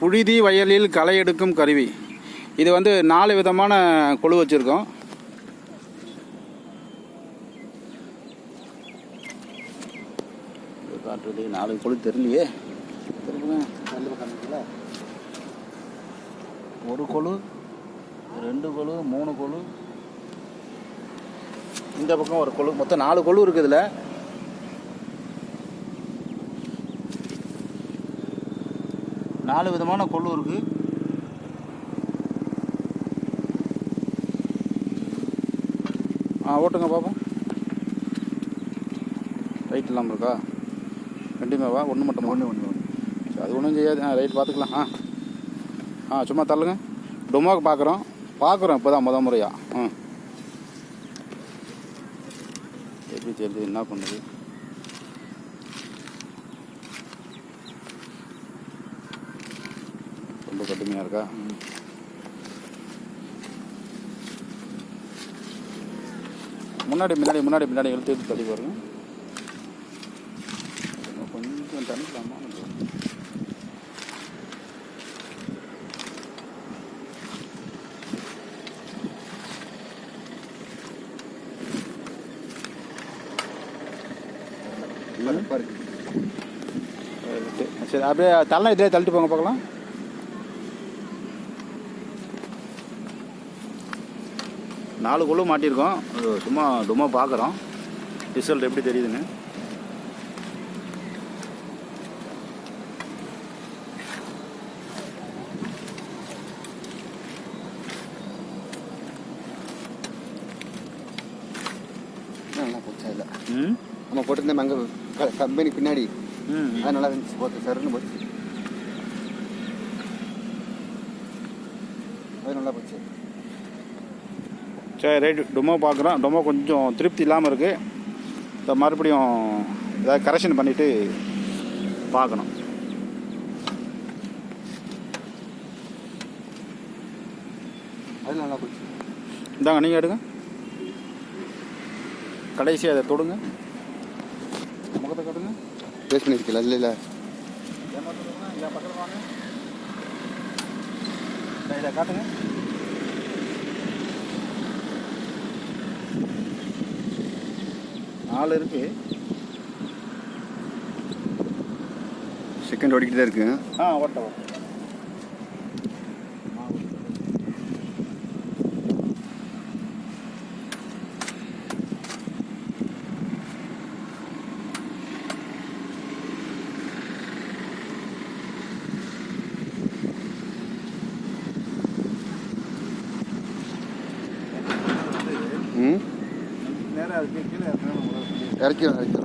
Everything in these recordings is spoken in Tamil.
புழுதி வயலில் களை எடுக்கும் கருவி. இது வந்து நாலு விதமான குழு வச்சுருக்கோம். இது காட்டுறது நாலு குழு தெரியலையே. ஒரு குழு ரெண்டு குழு மூணு குழு. இந்த பக்கம் ஒரு கொழு மொத்தம் நாலு குழு இருக்குது நாலு விதமான கொள்ளு இருக்கு. ஆ ஓட்டுங்க பாப்போம். ரைட் இல்லாமல் இருக்கா? ரெண்டுமேவா ஒன்று மட்டும் ஒன்று ஒன்று ஒன்று அது ஒன்றும் செய்யாது. ஆ ரைட் பார்த்துக்கலாம் ஆ. ஆ சும்மா தள்ளுங்க. டொமோக்கு பார்க்குறோம் பார்க்குறோம் இப்போ தான் முத முறையா. ம். எப்படி தெரியுது என்ன பண்ணுது? ரொம்ப கடுமையாக இருக்கா? முன்னாடி முன்னாடி முன்னாடி முன்னாடி இழுத்து இழுத்து தள்ளி பாருங்க இன்னும் கொஞ்சம் தண்ணிக்கலாமா சரி அப்படியே தள்ளை இதிலே தள்ளிட்டு போங்க பார்க்கலாம். நாலு குழு மாட்டியிருக்கோம். சும்மா டுமா பார்க்குறோம். ரிசல்ட் எப்படி தெரியுதுன்னு. நல்லா போச்சா இல்லை ம்? நம்ம போட்டிருந்தோம் அங்கே கம்பெனி பின்னாடி. ம் அது நல்லா இருந்துச்சு போச்சு சருன்னு போச்சு. அது நல்லா போச்சு. சரி ரைட் டொமோ பார்க்குறோம். டொமோ கொஞ்சம் திருப்தி இல்லாமல் இருக்குது மறுபடியும் ஏதாவது கரெக்ஷன் பண்ணிவிட்டு பார்க்கணும். அது நல்லா போச்சு. இந்தாங்க நீங்கள் எடுங்க. கடைசி அதை தொடுங்க. முகத்தை கட்டுங்க. டேஸ்ட் பண்ணியிருக்கல இல்லை இல்லை. பக்கத்தில் வாங்க. இதை காட்டுங்க. நாலு இருக்கு. செகண்ட் ஓடிக்கிட்டு தான் இருக்கு. ஆ ஓட்ட ஓட்ட ம் நேராக அதுக்கு கீழே இறக்கணும் இறக்கி இறக்கிடும்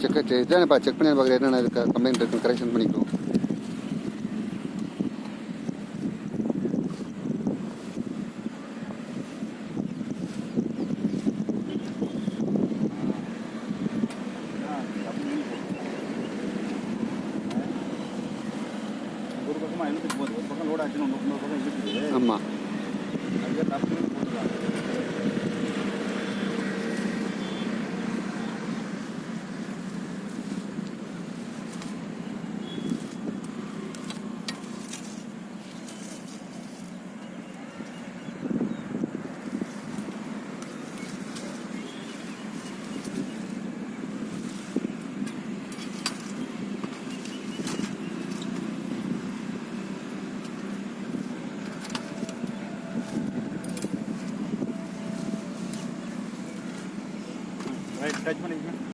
செக் இதானப்பா செக் பண்ணி பார்க்குறேன் என்னென்ன இருக்கு கம்ப்ளைண்ட் இருக்கு கரெக்ஷன் பண்ணிக்கிறோம் ஒரு 在这里面。